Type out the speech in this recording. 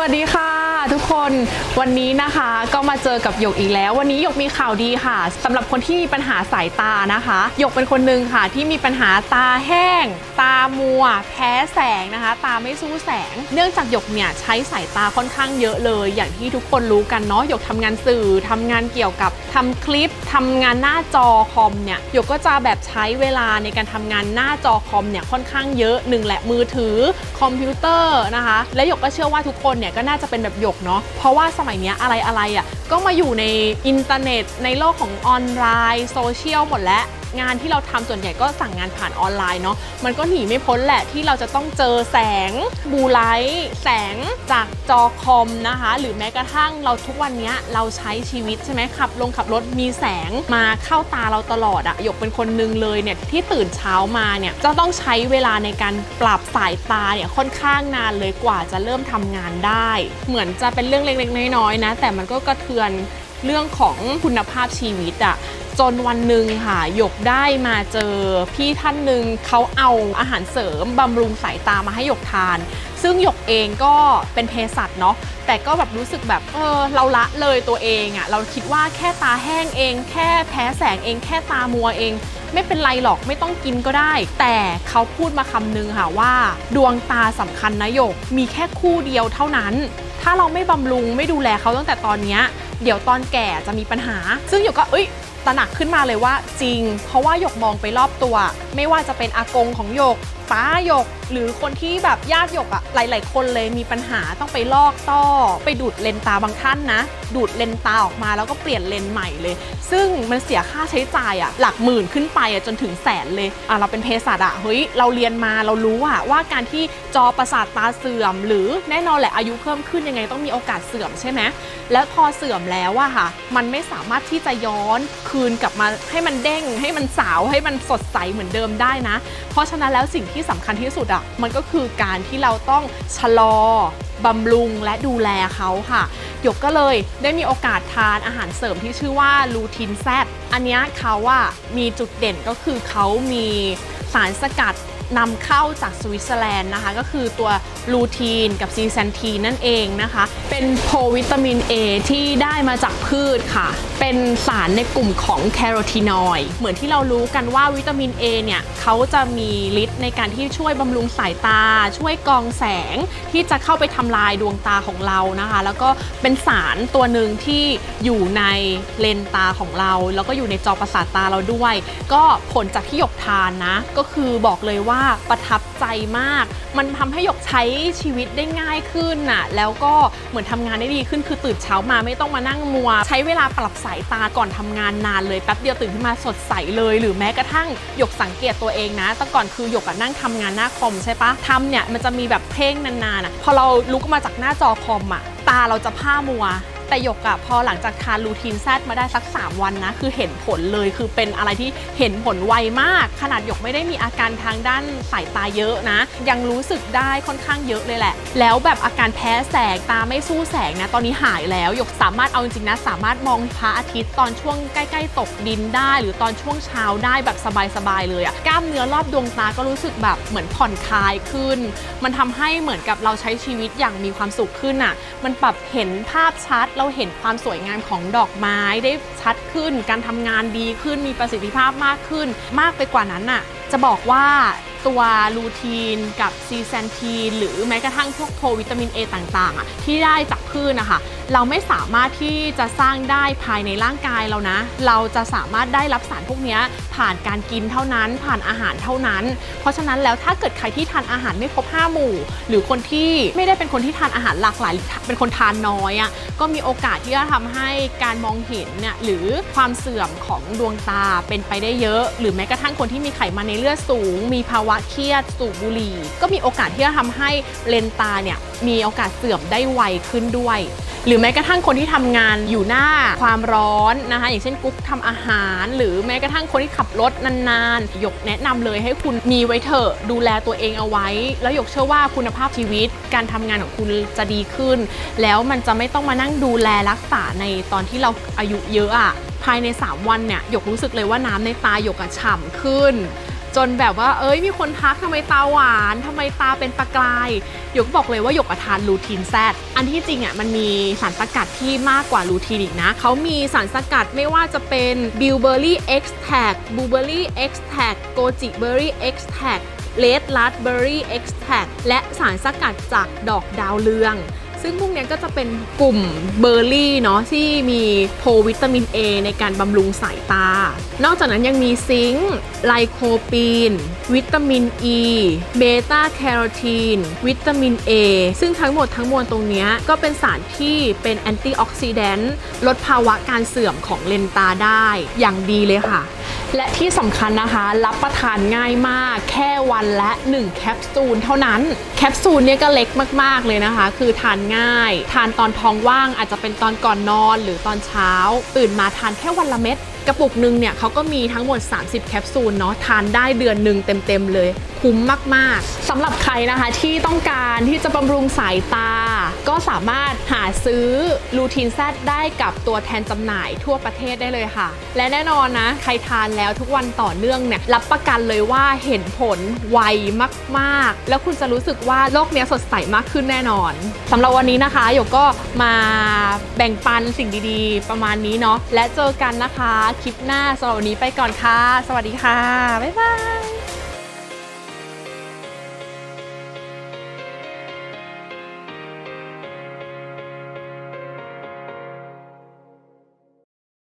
วัสดีค่ะทุกคนวันนี้นะคะก็มาเจอกับหยกอีกแล้ว วันนี้หยกมีข่าวดีค่ะสำหรับคนที่มีปัญหาสายตานะคะหยกเป็นคนหนึ่งค่ะ ที่มีปัญหาตาแห้ง ตามัว แพ้แสงนะคะ ตาไม่สู้แสง เนื่องจากหยกเนี่ยใช้สายตาค่อนข้างเยอะเลย อย่างที่ทุกคนรู้กันเนาะหยกทำงานสื่อทำงานเกี่ยวกับทำคลิปทำงานหน้าจอคอมเนี่ยหยกก็จะแบบใช้เวลาในการทำงานหน้าจอคอมเนี่ยค่อนข้างเยอะหนึ่งแหละมือถือคอมพิวเตอร์นะคะ และหยกก็เชื่อว่าทุกคนเนี่ยก็น่าจะเป็นแบบหยกเนาะเพราะว่าสมัยนี้อะไรอะไรๆอะก็มาอยู่ในอินเทอร์เน็ตในโลกของออนไลน์โซเชียลหมดแล้ว งานที่เราทำส่วนใหญ่ก็สั่งงานผ่านออนไลน์เนาะมันก็หนีไม่พ้นแหละที่เราจะต้องเจอแสงบูไลท์แสงจากจอคอมนะคะ หรือแม้กระทั่งเราทุกวันนี้เราใช้ชีวิตใช่ไหมขับลงขับรถมีแสงมาเข้าตาเราตลอดอะหยกเป็นคนนึงเลยเนี่ยที่ตื่นเช้ามาเนี่ยจะต้องใช้เวลาในการปรับสายตาเนี่ยค่อนข้างนานเลยกว่าจะเริ่มทำงานได้ เหมือนจะเป็นเรื่องเล็กๆน้อยๆนะ แต่มันก็กระเทือนเรื่องของคุณภาพชีวิตอะ จนวันหนึ่งค่ะหยกได้มาเจอพี่ท่านหนึ่งเขาเอาอาหารเสริมบำรุงสายตามาให้หยกทาน ซึ่งหยกเองก็เป็นเภสัชเนาะแต่ก็แบบรู้สึกแบบเออเราละเลยตัวเองอะเราคิดว่าแค่ตาแห้งเอง แค่แพ้แสงเอง แค่ตามัวเอง ไม่เป็นไรหรอกไม่ต้องกินก็ได้ แต่เขาพูดมาคำนึงค่ะว่า ดวงตาสำคัญนะหยกมีแค่คู่เดียวเท่านั้น ถ้าเราไม่บำรุงไม่ดูแลเขาตั้งแต่ตอนนี้เดี๋ยวตอนแก่จะมีปัญหา ซึ่งหยกก็เอ้ย ตระหนักขึ้นมาเลยว่าจริง เพราะว่าหยกมองไปรอบตัว ไม่ว่าจะเป็นอากงของหยก ป้าหยก หรือคนที่แบบญาติหยกอะหลาย ๆ คนเลยมีปัญหาต้องไปลอกต้อ ไปดูดเลนตาบางท่านนะ ดูดเลนตาออกมาแล้วก็เปลี่ยนเลนใหม่เลย ซึ่งมันเสียค่าใช้จ่ายอะหลักหมื่นขึ้นไปอะจนถึงแสนเลยอะเราเป็นเภสัชอะเฮ้ยเราเรียนมาเรารู้อะว่าการที่จอประสาทตาเสื่อม หรือแน่นอนแหละอายุเพิ่มขึ้นยังไงต้องมีโอกาสเสื่อมใช่ไหมแล้วพอเสื่อมแล้วอะค่ะ มันไม่สามารถที่จะย้อนคืนกลับมาให้มันเด้งให้มันสาวให้มันสดใสเหมือนเดิมได้นะ เพราะฉะนั้นแล้วสิ่งที่ที่สำคัญที่สุดอะมันก็คือการที่เราต้องชะลอบำรุงและดูแลเขาค่ะ หยกก็เลยได้มีโอกาสทานอาหารเสริมที่ชื่อว่าลูทินแซดอันนี้เขาว่ามีจุดเด่นก็คือเขามีสารสกัดนำเข้าจากสวิตเซอร์แลนด์นะคะ ก็คือตัว ลูทีนกับซีแซนทีนนั่นเองนะคะ เป็นโพวิตามิน A ที่ได้มาจากพืชค่ะ เป็นสารในกลุ่มของแคโรทีนอยด์เหมือนที่เรารู้กันว่าวิตามิน A เนี่ยเขาจะมีฤทธิ์ในการที่ช่วยบำรุงสายตา ช่วยกองแสงที่จะเข้าไปทำลายดวงตาของเรานะคะ แล้วก็เป็นสารตัวหนึ่งที่อยู่ในเลนตาของเรา แล้วก็อยู่ในจอประสาทตาเราด้วย ก็ผลจากที่หยกทานนะ ก็คือบอกเลยว่าประทับใจมาก มันทำให้หยกใช้ชีวิตได้ง่ายขึ้นน่ะแล้วก็เหมือนทำงานได้ดีขึ้นคือตื่นเช้ามาไม่ต้องมานั่งมัว ใช้เวลาปรับสายตาก่อนทำงานนานเลยแป๊บเดียวตื่นขึ้นมาสดใสเลย หรือแม้กระทั่งหยกสังเกตตัวเองนะแต่ก่อนคือหยกอะนั่งทำงานหน้าคอมใช่ปะทำเนี่ยมันจะมีแบบเพ่งนานๆอะพอเราลุกมาจากหน้าจอคอมอะตาเราจะผ้ามัว แต่หยกอะพอหลังจากทานลูทีนแซดมาได้สัก 3 วันนะ คือเห็นผลเลยคือเป็นอะไรที่เห็นผลไวมาก ขนาดหยกไม่ได้มีอาการทางด้านสายตาเยอะนะ ยังรู้สึกได้ค่อนข้างเยอะเลยแหละ แล้วแบบอาการแพ้แสงตาไม่สู้แสงนะตอนนี้หายแล้วหยกสามารถเอาจริงๆนะ สามารถมองพระอาทิตย์ตอนช่วงใกล้ ๆ ตกดินได้ หรือตอนช่วงเช้าได้แบบสบายๆเลยอะกล้ามเนื้อรอบดวงตาก็รู้สึกแบบเหมือนผ่อนคลายขึ้น มันทำให้เหมือนกับเราใช้ชีวิตอย่างมีความสุขขึ้นอะมันปรับเห็นภาพชัดเราเห็นความสวยงามของดอกไม้ได้ชัดขึ้น การทำงานดีขึ้นมีประสิทธิภาพมากขึ้น มากไปกว่านั้นน่ะจะบอกว่าตัวลูทีนกับซีแซนทีนหรือแม้กระทั่งพวกโพวิตามิน A ต่างๆอะที่ได้จากพืชนะคะ เราไม่สามารถที่จะสร้างได้ภายในร่างกายเรานะ เราจะสามารถได้รับสารพวกนี้ผ่านการกินเท่านั้น ผ่านอาหารเท่านั้น เพราะฉะนั้นแล้วถ้าเกิดใครที่ทานอาหารไม่ครบ5หมู่ หรือคนที่ไม่ได้เป็นคนที่ทานอาหารหลากหลาย เป็นคนทานน้อยอะ่ะก็มีโอกาสที่จะทำให้การมองเห็นเนี่ยหรือความเสื่อมของดวงตาเป็นไปได้เยอะ หรือแม้กระทั่งคนที่มีไขมันในเลือดสูง มีภาวะเครียดสูบบุหรี่ ก็มีโอกาสที่จะทำให้เลนตาเนี่ยมีโอกาสเสื่อมได้ไวขึ้นด้วย หรือแม้กระทั่งคนที่ทำงานอยู่หน้าความร้อนนะคะ อย่างเช่นกุ๊กทำอาหาร หรือแม้กระทั่งคนที่ขับรถนานๆหยกแนะนำเลยให้คุณมีไว้เถอะดูแลตัวเองเอาไว้ แล้วหยกเชื่อว่าคุณภาพชีวิต การทำงานของคุณจะดีขึ้น แล้วมันจะไม่ต้องมานั่งดูแลรักษาในตอนที่เราอายุเยอะอะภายใน 3 วันเนี่ยหยกรู้สึกเลยว่าน้ำในตาหยกอะฉ่ำขึ้น จนแบบว่าเอ้ยมีคนทักทำไมตาหวานทำไมตาเป็นประกายหยกบอกเลยว่าหยกอะทานลูทีนแซดอันที่จริงอะมันมีสารสกัดที่มากกว่าลูทีนอีกนะเขามีสารสกัดไม่ว่าจะเป็นบิลเบอร์รี่เอ็กซ์แท็กบูเบอร์รี่เอ็กซ์แท็กโกจิเบอร์รี่เอ็กซ์แท็กเลดลัดเบอร์รี่เอ็กซ์แท็กและสารสกัดจากดอกดาวเรือง ซึ่งพวกนี้ก็จะเป็นกลุ่มเบอร์รี่เนาะที่มีโพวิตามิน A ในการบำรุงสายตา นอกจากนั้นยังมีซิงค์ไลโคปีน วิตามิน E เบต้าแคโรทีน วิตามิน A ซึ่งทั้งหมดทั้งมวลตรงนี้ก็เป็นสารที่เป็นแอนตี้ออกซิแดนต์ลดภาวะการเสื่อมของเลนตาได้อย่างดีเลยค่ะ และที่สำคัญนะคะ รับประทานง่ายมาก แค่วันละ 1 แคปซูลเท่านั้น แคปซูลเนี่ยก็เล็กมาก ๆ เลยนะคะ คือทานง่าย ทานตอนท้องว่างอาจจะเป็นตอนก่อนนอนหรือตอนเช้า ตื่นมาทานแค่วันละเม็ดกระปุกหนึ่งเนี่ยเขาก็มีทั้งหมด 30 แคปซูลเนาะทานได้เดือนหนึ่งเต็ม ๆ เลย คุ้มมาก ๆสำหรับใครนะคะที่ต้องการที่จะบำรุงสายตา ก็สามารถหาซื้อลูทีนแซดได้กับตัวแทนจำหน่ายทั่วประเทศได้เลยค่ะ และแน่นอนนะ ใครทานแล้วทุกวันต่อเนื่องเนี่ยรับประกันเลยว่าเห็นผลไวมากๆ แล้วคุณจะรู้สึกว่าโลกเนี้ยสดใสมากขึ้นแน่นอนสำหรับวันนี้นะคะหยกก็มาแบ่งปันสิ่งดีๆ ประมาณนี้เนาะและเจอกันนะคะคลิปหน้าสำหรับวันนี้ไปก่อนค่ะ สวัสดีค่ะ บ๊ายบาย